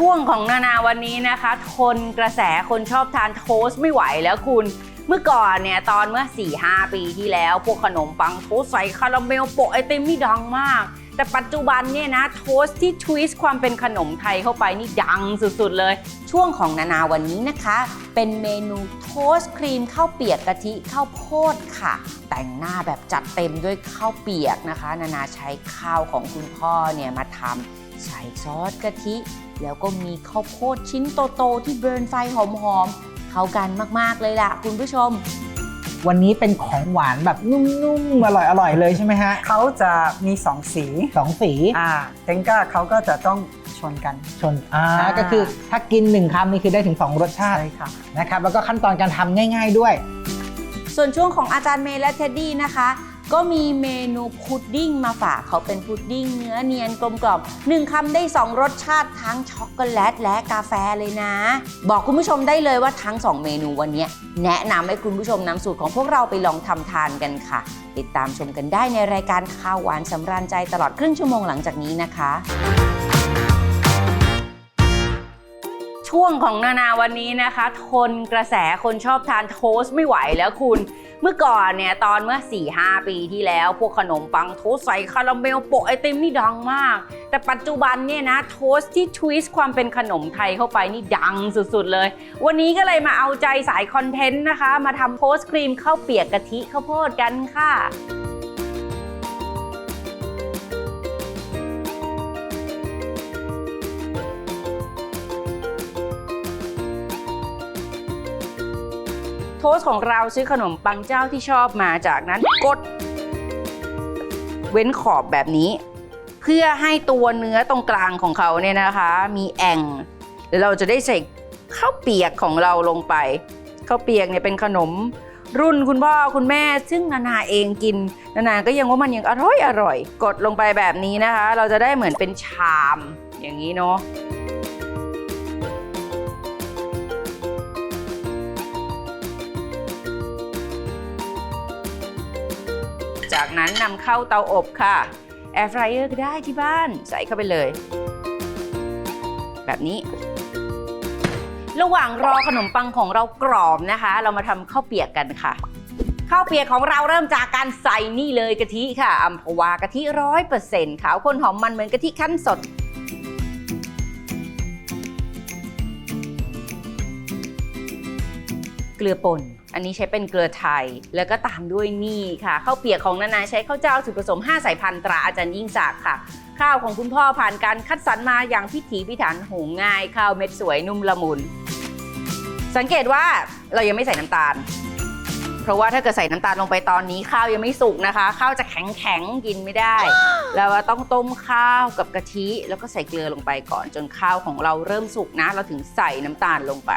ช่วงของนานาวันนี้นะคะ ทนกระแสคนชอบทานโทสต์ไม่ไหวแล้วคุณ เมื่อก่อนเนี่ยตอนเมื่อ 4-5 ปีที่แล้ว พวกขนมปังโทสต์ใส่คาราเมลโปะไอติมนี่ดังมาก แต่ปัจจุบันเนี่ยนะโทสต์ที่ทวิสต์ความเป็นขนมไทยเข้าไปนี่ดังสุดๆเลย ช่วงของนานาวันนี้นะคะ เป็นเมนูโทสต์ครีมข้าวเปียกกะทิข้าวโพดค่ะ แต่งหน้าแบบจัดเต็มด้วยข้าวเปียกนะคะ นานาใช้ข้าวของคุณพ่อเนี่ยมาทำ ใส่ซอสกะทิ แล้วก็มีข้าวโพดชิ้นโตๆที่เบิร์นไฟหอมๆ เข้ากันมากๆเลยล่ะคุณผู้ชม วันนี้เป็นของหวานแบบนุ่มๆ อร่อยๆ เลยใช่ไหมฮะเขาจะมีสองสีสองสีอ่าเทงก้าเขาก็จะต้องชนกัน ชนอ่าอ่า ก็คือถ้ากินหนึ่งคำนี่คือได้ถึง 2 รสชาติใช่ค่ะ นะครับ แล้วก็ขั้นตอนการทำง่าย ๆด้วย ส่วนช่วงของอาจารย์เมย์และเท็ดดี้นะคะ ก็มีเมนูพุดดิ้งมาฝากเขาเป็นพุดดิ้งเนื้อเนียนกลมกล่อมหนึ่งคำได้ 2 รสชาติทั้งช็อกโกแลตและกาแฟเลยนะ บอกคุณผู้ชมได้เลยว่าทั้ง 2 เมนูวันนี้แนะนำให้คุณผู้ชมนำสูตรของพวกเราไปลองทำทานกันค่ะ ติดตามชมกันได้ในรายการข้าวหวานสำราญใจตลอดครึ่งชั่วโมงหลังจากนี้นะคะช่วงของนานาวันนี้นะคะ ทนกระแสคนชอบทานโทสไม่ไหวแล้วคุณ เมื่อก่อนเนี่ยตอนเมื่อ 4-5 ปีที่แล้ว พวกขนมปังโทสใส่คาราเมลโปะไอติมนี่ดังมาก แต่ปัจจุบันเนี่ยนะโทสที่ทวิสต์ความเป็นขนมไทยเข้าไปนี่ดังสุดๆเลย วันนี้ก็เลยมาเอาใจสายคอนเทนต์นะคะ มาทำโทสครีมข้าวเปียกกะทิข้าวโพดกันค่ะ โทส์ของเราซื้อขนมปังเจ้าที่ชอบมาจากนั้นกด เว้นขอบแบบนี้ เพื่อให้ตัวเนื้อตรงกลางของเขาเนี่ยนะคะ มีแอ่งเราจะได้ใส่ข้าวเปียกของเราลงไปข้าวเปียกเนี่ยเป็นขนมรุ่นคุณพ่อคุณแม่ ซึ่งนานาเองกิน นานาก็ยังว่ามันยังอร่อยอร่อย กดลงไปแบบนี้นะคะ เราจะได้เหมือนเป็นชามอย่างนี้เนาะ จากนั้นนำเข้าเตาอบค่ะแอร์ฟรายเออร์ก็ได้ที่บ้านใส่เข้าไปเลย แบบนี้ ระหว่างรอขนมปังของเรากรอบนะคะ เรามาทำข้าวเปียกกันค่ะข้าวเปียกของเราเริ่มจากการใส่นี่เลยกะทิค่ะอัมพวากะทิร้อยเปอร์เซ็นต์ขาวข้นหอมมันเหมือนกะทิคั้นสด เกลือป่น อันนี้ใช้เป็นเกลือไทย แล้วก็ตามด้วยนี่ค่ะข้าวเปียกของนานาใช้ข้าวเจ้าสูตรผสม 5 สายพันธุ์ตราอาจารย์ยิ่งศักดิ์ค่ะ ข้าวของคุณพ่อผ่านการคัดสรรมาอย่างพิถีพิถันหุงง่าย ข้าวเม็ดสวยนุ่มละมุน สังเกตว่าเรายังไม่ใส่น้ำตาล เพราะว่าถ้าเกิดใส่น้ำตาลลงไปตอนนี้ข้าวยังไม่สุกนะคะ ข้าวจะแข็งแข็งๆกินไม่ได้เราต้องต้มข้าวกับกะทิแล้วก็ใส่เกลือลงไปก่อน จนข้าวของเราเริ่มสุกนะ เราถึงใส่น้ำตาลลงไป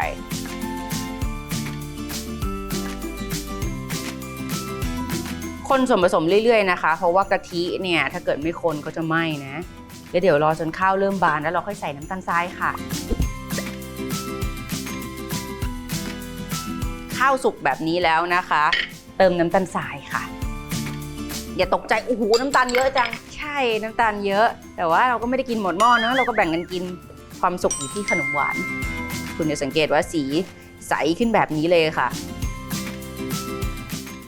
คนส่วนผสมเรื่อยๆนะคะ เพราะว่ากะทิเนี่ยถ้าเกิดไม่คนก็จะไหม้นะแล้วเดี๋ยวรอจนข้าวเริ่มบานแล้วเราค่อยใส่น้ำตาลทรายค่ะ ข้าวสุกแบบนี้แล้วนะคะ เติมน้ำตาลทรายค่ะ อย่าตกใจโอ้โหน้ำตาลเยอะจังใช่น้ำตาลเยอะ แต่ว่าเราก็ไม่ได้กินหมดหม้อเนอะเราก็แบ่งกันกินความสุกอยู่ที่ขนมหวาน คุณจะสังเกตว่าสีใสขึ้นแบบนี้เลยค่ะ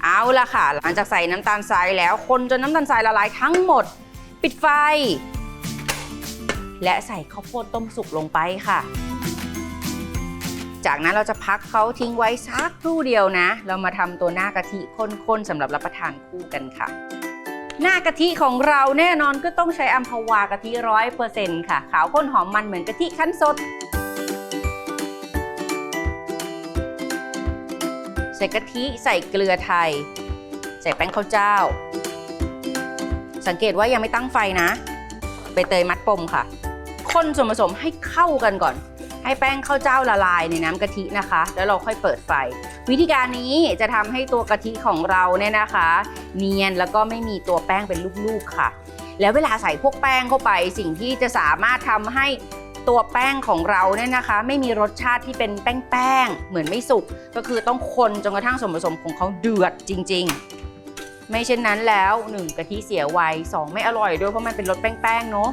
เอาละค่ะ หลังจากใส่น้ำตาลทรายแล้วคนจนน้ำตาลทรายละลายทั้งหมด ปิดไฟ และใส่ข้าวโพดต้มสุกลงไปค่ะ จากนั้นเราจะพักเขาทิ้งไว้สักครู่เดียวนะ เรามาทำตัวหน้ากะทิข้นๆสำหรับรับประทานคู่กันค่ะหน้ากะทิของเราแน่นอนก็ต้องใช้อัมพวากะทิร้อยเปอร์เซ็นต์ค่ะ ขาวข้นหอมมันเหมือนกะทิคั้นสด ส่กะทิใส่เกลือไทย ใส่แป้งข้าวเจ้า สังเกตว่ายังไม่ตั้งไฟนะใบเตยมัดปมค่ะคนส่วนผสมให้เข้ากันก่อน ให้แป้งข้าวเจ้าละลายในน้ำกะทินะคะ แล้วเราค่อยเปิดไฟ วิธีการนี้จะทำให้ตัวกะทิของเราเนี่ยนะคะ เนียนแล้วก็ไม่มีตัวแป้งเป็นลูกๆค่ะ แล้วเวลาใส่พวกแป้งเข้าไป สิ่งที่จะสามารถทำให้ ตัวแป้งของเราเนี่ยนะคะ ไม่มีรสชาติที่เป็นแป้งๆเหมือนไม่สุกก็คือต้องคนจนกระทั่งส่วนผสมของเขาเดือดจริง ๆ ไม่เช่นนั้นแล้ว 1. กะทิเสียไว 2. ไม่อร่อยด้วยเพราะมันเป็นรสแป้งๆเนาะ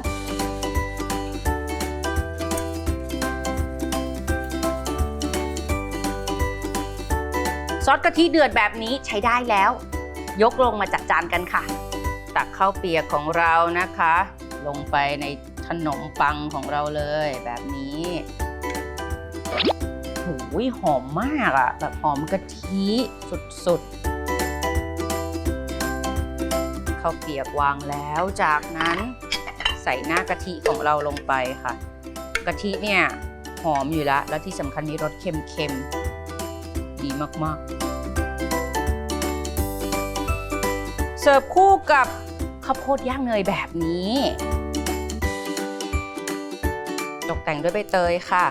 ซอสกะทิเดือดแบบนี้ใช้ได้แล้ว ยกลงมาจัดจานกันค่ะ ตักข้าวเปียกของเรานะคะ ลงไปใน ขนมปังของเราเลยแบบนี้หูยหอมมากอะแบบหอมกะทิสุดๆข้าวเปียกวางแล้วจากนั้นใส่หน้ากะทิของเราลงไปค่ะ กะทิเนี่ยหอมอยู่แล้ว แล้วที่สำคัญมีรสเค็มๆ ดีมากๆ เสิร์ฟคู่กับข้าวโพดย่างเนยแบบนี้ ตกแต่งด้วยใบเตยค่ะ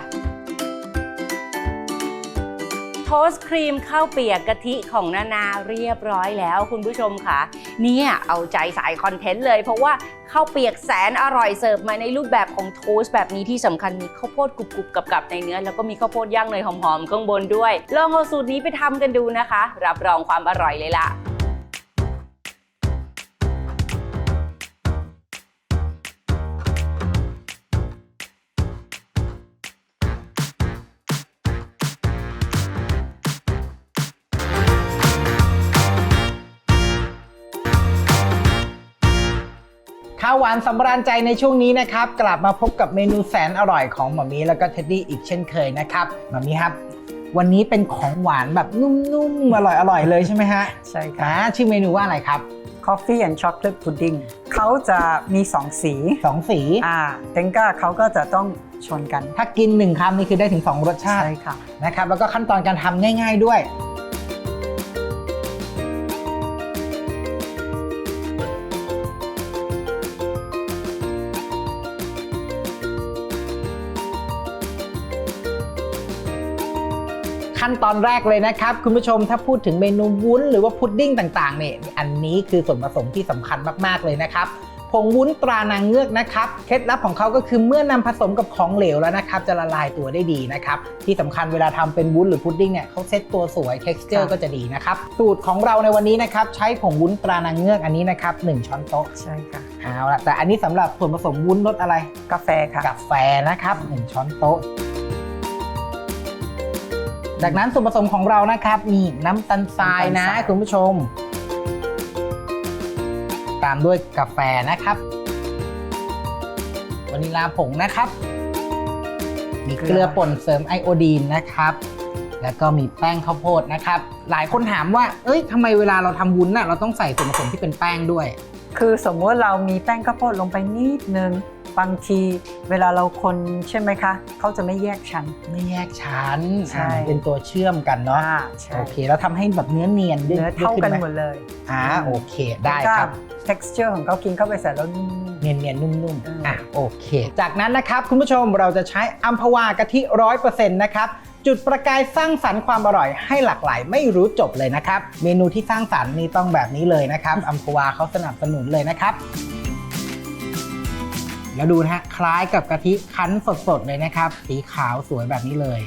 โทสต์ครีมข้าวเปียกกะทิของนานาเรียบร้อยแล้วคุณผู้ชมค่ะ เนี่ยเอาใจสายคอนเทนต์เลย เพราะว่าข้าวเปียกแสนอร่อยเสิร์ฟมาในรูปแบบของโทสต์แบบนี้ที่สำคัญมีข้าวโพดกรุบๆกับๆในเนื้อ แล้วก็มีข้าวโพดย่างเนยหอมๆข้างบนด้วย ลองเอาสูตรนี้ไปทำกันดูนะคะ รับรองความอร่อยเลยล่ะาวหวานสำราญใจในช่วงนี้นะครับ กลับมาพบกับเมนูแสนอร่อยของหมอมีแล้วก็เท็ดดี้อีกเช่นเคยนะครับหมอมีครับ วันนี้เป็นของหวานแบบนุ่มๆ อร่อยๆ เลยใช่ไหมฮะใช่ค่ะอ่าชื่อเมนูว่าอะไรครับ Coffee and Chocolate Pudding เขาจะมี2สีสองสี อ่าเทงก้าเขาก็จะต้องชนกัน ถ้ากินหนึ่งคำนี่คือได้ถึง2รสชาติใช่ค่ะนะครับแล้วก็ขั้นตอนการทำง่าย ๆด้วย ขั้นตอนแรกเลยนะครับ คุณผู้ชมถ้าพูดถึงเมนูวุ้นหรือว่าพุดดิ้งต่างๆเนี่ยอันนี้คือส่วนผสมที่สำคัญมากๆเลยนะครับผงวุ้นตรานางเงือกนะครับเคล็ดลับของเขาก็คือเมื่อนำผสมกับของเหลวแล้วนะครับจะละลายตัวได้ดีนะครับที่สำคัญเวลาทำเป็นวุ้นหรือพุดดิ้งเนี่ยเขาเซตตัวสวย t e x t อครัร์บก็จะดีนะครับสูตรของเราในวันนี้นะครับใช้ผงวุ้นตรานางเงือกอันนี้นะครับหนึ่งช้อนโต๊ะใช่ค่ะเอาละแต่อันนี้สำหรับส่วนผสมวุ้นรสอะไรกาแฟค่ะกาแฟนะครับหนึ่งช้อนโต๊ะ จากนั้นส่วนผสมของเรานะครับมีน้ำตาลทรายนะน้ำตาลทรายคุณผู้ชม ตามด้วยกาแฟนะครับวานิลาผงนะครับ มีเกลือป่นเสริมไอโอดีนนะครับ แล้วก็มีแป้งข้าวโพดนะครับ หลายคนถามว่า เอ้ยทำไมเวลาเราทำวุ้นน่ะเราต้องใส่ส่วนผสมที่เป็นแป้งด้วย คือสมมติเรามีแป้งข้าวโพดลงไปนิดนึง บางทีเวลาเราคนใช่ไหมคะเขาจะไม่แยกชั้น ไม่แยกชั้นใช่ อ่าเป็นตัวเชื่อมกันเนาะอ่าใช่โอเคแล้วทำให้แบบเนื้อเนียนเนื้อเท่ากันหมดดเลยอ่าโอเคได้ครับแล้วก็ texture ของเขากินเข้าไปเสร็จแล้วนุ่ม เนียนเนียนๆนุ่มอืม ๆ อะโอเค จากนั้นนะครับคุณผู้ชมเราจะใช้อัมพวากะทิร้อยเปอร์เซ็นต์นะครับ จุดประกายสร้างสรรค์ความอร่อยให้หลากหลายไม่รู้จบเลยนะครับ เมนูที่สร้างสรรค์นี่ต้องแบบนี้เลยนะครับอัมพวาเขาสนับสนุนเลยนะครับ แล้วดูนะฮะคล้ายกับกะทิคั้นสดๆเลยนะครับ สีขาวสวยแบบนี้เลย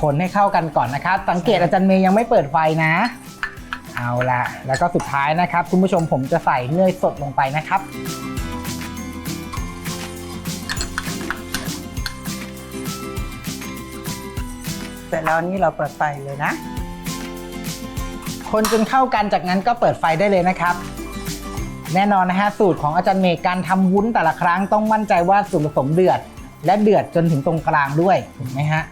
คนให้เข้ากันก่อนนะครับ สังเกตอาจารย์เมย์ยังไม่เปิดไฟนะ เอาละแล้วก็สุดท้ายนะครับ คุณผู้ชมผมจะใส่เนยสดลงไปนะครับๆเสร็จแล้วนี่เราเปิดไฟเลยนะ คนจนเข้ากันจากนั้นก็เปิดไฟได้เลยนะครับ แน่นอนนะฮะสูตรของอาจารย์เมย์การทำวุ้นแต่ละครั้งต้องมั่นใจว่าส่วนผสมเดือด และเดือดจนถึงตรงกลางด้วยถูกไหมฮะ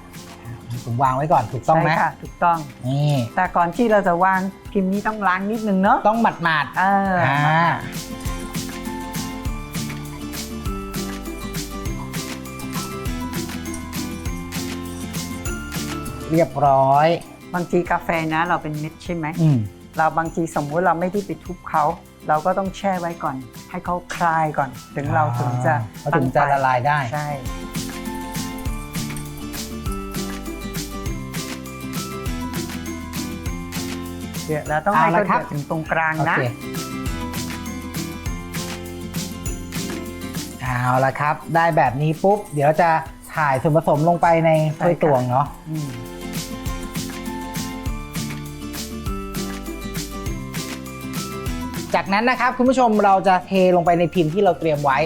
ผมวางไว้ก่อนถูกต้องไหมใช่ค่ะถูกต้อง นี่ แต่ก่อนที่เราจะวางพิมพ์นี้ต้องล้างนิดนึงเนาะต้องหมัดหมาดเออๆออ่าเรียบร้อย บางทีกาแฟนะเราเป็นเม็ดใช่ไหม อืม เราบางทีสมมุติเราไม่ได้ไปทุบเขา เราก็ต้องแช่ไว้ก่อน ให้เขาคลายก่อน ถึงเราถึงจะเขาถึงจะละลายได้ ใช่ เดือดแล้วต้องให้เอาละเขาครัเดืบ อดถึงตรงกลางโอนะ เคเอาละครับ ได้แบบนี้ปุ๊บ เดี๋ยวจะถ่ายส่วนผสมลงไปในถ้วยตวงเนาะ อืม จากนั้นนะครับคุณผู้ชมเราจะเทลงไปในพิมพ์ที่เราเตรียมไว้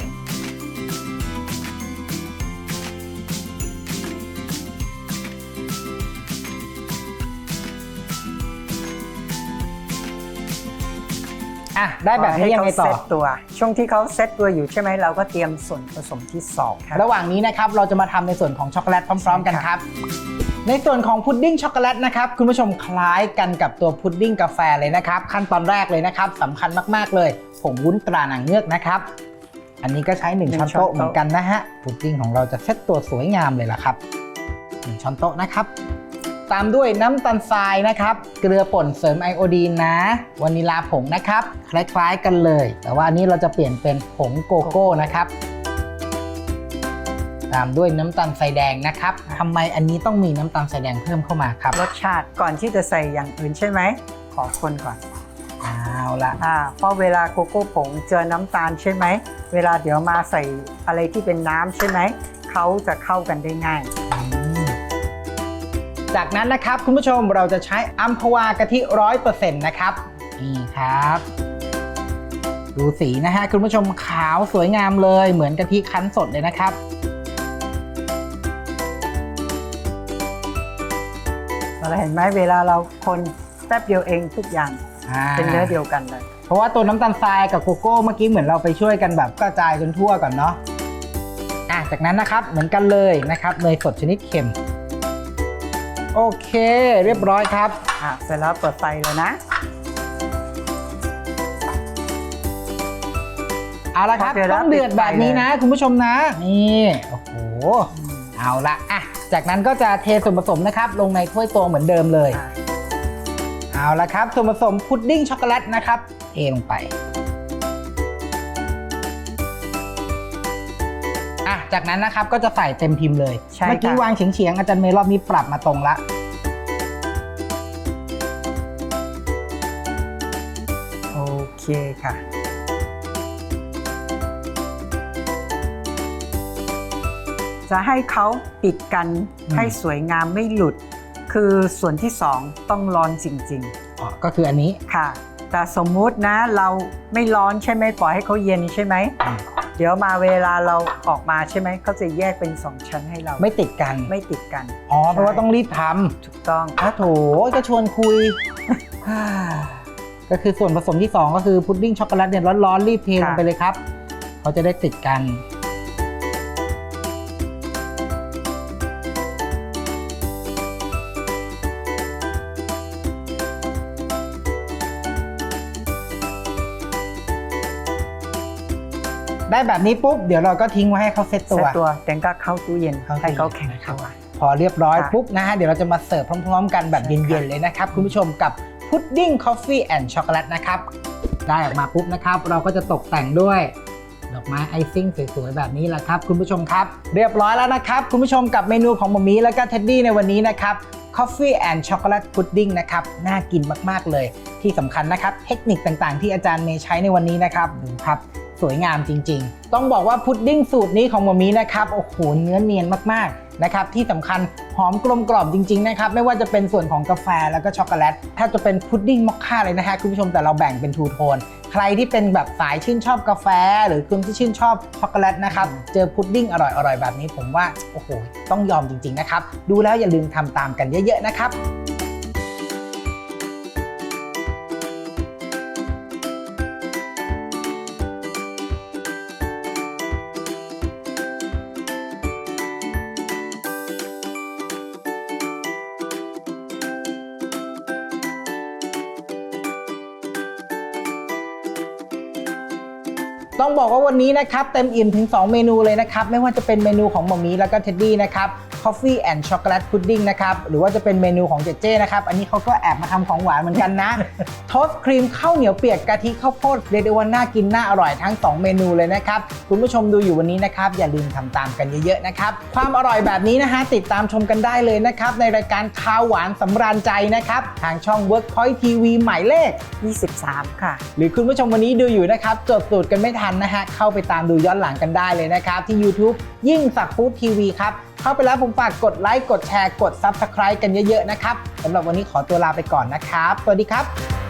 อะ ได้แบบนี้ยังไงต่อตัว ช่วงที่เขาเซตตัวอยู่ใช่ไหมเราก็เตรียมส่วนผสมที่สองครับ ระหว่างนี้นะครับเราจะมาทำในส่วนของช็อกโกแลตพร้อม ๆ กันครับ ในส่วนของพุดดิ้งช็อกโกแลตนะครับคุณผู้ชมคล้ายกันกับตัวพุดดิ้งกาแฟเลยนะครับ ขั้นตอนแรกเลยนะครับสำคัญมากๆเลยผงวุ้นตราหนังเงือกนะครับ อันนี้ก็ใช้1หนึ่งช้อนช้อนโต๊ะโต๊ะ เหมือนกันนะฮะพุดดิ้งของเราจะเซตตัวสวยงามเลยล่ะครับหนึ่งช้อนโต๊ะนะครับ ตามด้วยน้ำตาลทรายนะครับ เกลือป่นเสริมไอโอดีนนะวานิลาผงนะครับ คล้ายๆกันเลย แต่ว่าอันนี้เราจะเปลี่ยนเป็นผงโกโก้นะครับ ตามด้วยน้ำตาลทรายแดงนะครับทำไมอันนี้ต้องมีน้ำตาลทรายแดงเพิ่มเข้ามาครับรสชาติก่อนที่จะใส่อย่างอื่นใช่ไหม ขอคนก่อนเอาละอ่าเพราะเวลาโกโก้ผงเจอน้ำตาลใช่ไหม เวลาเดี๋ยวมาใส่อะไรที่เป็นน้ำใช่ไหม เขาจะเข้ากันได้ง่ายอืมจากนั้นนะครับคุณผู้ชมเราจะใช้อัมพวากะทิร้อยเปอร์เซ็นต์นะครับนี่ครับดูสีนะฮะคุณผู้ชมขาวสวยงามเลยเหมือนกะทิคั้นสดเลยนะครับ เราเห็นไหมเวลาเราคนแป๊บเดียวเองทุกอย่างอ่าเป็นเนื้อเดียวกันเลย เพราะว่าตัวน้ำตาลทรายกับโกโก้เมื่อกี้เหมือนเราไปช่วยกันแบบกระจายจนทั่วก่อนเนาะอะจากนั้นนะครับเหมือนกันเลยนะครับเนยสดชนิดเค็ม โอเค เรียบร้อยครับอะเสร็จแล้วเปิดไฟเลยนะเอาละครับพอเดือดแล้วต้องเดือดแบบนี้นะ คุณผู้ชมนะนี่โอ้โหอืม เอาละอะจากนั้นก็จะเทส่วนผสมนะครับ ลงในถ้วยตวงเหมือนเดิมเลยอะเอาละครับ ส่วนผสมพุดดิ้งช็อกโกแลตนะครับ เทลงไปอะจากนั้นนะครับก็จะใส่เต็มพิมพ์เลยใช่เมื่อกี้ค่ะวางเฉียงๆอาจารย์เมย์รอบนี้ปรับมาตรงละโอเคค่ะ จะให้เขาปิดกันให้สวยงามไม่หลุด คือส่วนที่สองต้องร้อนจริง อ๋อก็คืออันนี้ๆ ค่ะ แต่สมมุตินะเราไม่ร้อนใช่ไหมปล่อยให้เขาเย็นใช่ไหม อืมเดี๋ยวมาเวลาเราออกมาใช่ไหมเขาจะแยกเป็นสองชั้นให้เราไม่ติดกัน ไม่ติดกัน อ๋อเพราะว่าต้องรีบทถูกต้องำอ้าโถก็ชวนคุย ก็คือส่วนผสมที่ 2 ก็คือพุดดิ้งช็อกโกแลตเนี่ยร้อนๆรีบเทลงค่ะไปเลยครับ เขาจะได้ติดกัน แบบนี้ปุ๊บเดี๋ยวเราก็ทิ้งไว้ให้เขาเซตตัเซวตตัวแต่ก็เข้าตู้เย็นเข้าตู้ให้เขาเย็นแข็งนะครับตัว พอเรียบร้อยค่ะปุ๊บนะฮะเดี๋ยวเราจะมาเสิร์ฟพร้อมๆ กันแบบใช่เย็นค่ะๆเลยนะครับ คุณผู้ชมกับพุดดิ้งคอฟฟี่แอนด์ช็อกโกแลตนะครับ ได้ออกมาปุ๊บนะครับ เราก็จะตกแต่งด้วยดอกไม้ไอซิ่งสวยๆ แบบนี้แหละครับ คุณผู้ชมครับ เรียบร้อยแล้วนะครับ คุณผู้ชมกับเมนูของหมอมีแล้วก็เท็ดดี้ในวันนี้นะครับ Coffee and Chocolate Pudding นะครับ น่ากินมากๆเลยที่สำคัญนะครับ เทคนิคต่างๆ ที่อาจารย์เมย์ใช้ในวันนี้นะครับดูครับ สวยงามจริง ๆ ต้องบอกว่าพุดดิ้งสูตรนี้ของหมอมีนะครับโอ้โหเนื้อเนียนมากๆนะครับที่สำคัญหอมกลมกล่อมจริงๆนะครับไม่ว่าจะเป็นส่วนของกาแฟแล้วก็ช็อกโกแลตถ้าจะเป็นพุดดิ้งมอคค่าเลยนะฮะคุณผู้ชมแต่เราแบ่งเป็นทูโทนใครที่เป็นแบบสายชื่นชอบกาแฟ หรือคนที่ชื่นชอบช็อกโกแลตนะครับเจอพุดดิ้งอร่อยๆแบบนี้ผมว่าโอ้โหต้องยอมจริง ๆนะครับ ดูแล้วอย่าลืมทำตามกันเยอะ ๆ นะครับ ต้องบอกว่าวันนี้นะครับเต็มอิ่มถึง 2 เมนูเลยนะครับไม่ว่าจะเป็นเมนูของหมอมีแล้วก็เท็ดดี้นะครับ Coffee and Chocolate Pudding นะครับ หรือว่าจะเป็นเมนูของเจเจนะครับ อันนี้เขาก็แอบมาทำของหวานเหมือนกันนะ โทสต์ครีมข้าวเหนียวเปียกกะทิข้าวโพดเรียกได้ว่าน่ากินน่าอร่อยทั้ง 2 เมนูเลยนะครับ คุณผู้ชมดูอยู่วันนี้นะครับ อย่าลืมทำตามกันเยอะๆนะครับ ความอร่อยแบบนี้นะฮะติดตามชมกันได้เลยนะครับ ในรายการข้าวหวานสำราญใจนะครับ ทางช่อง Workpoint TV หมายเลข 23 ค่ะ หรือคุณผู้ชมวันนี้ดูอยู่นะครับจดสูตรกันไม่ทันนะฮะเข้าไปตามดูย้อนหลังกันได้เลยนะครับที่ YouTube ยิ่งสักฟู้ดทีวีครับเข้าไปแล้วผมฝากกดไลค์กดแชร์กด Subscribe กันเยอะๆนะครับสำหรับวันนี้ขอตัวลาไปก่อนนะครับ สวัสดีครับ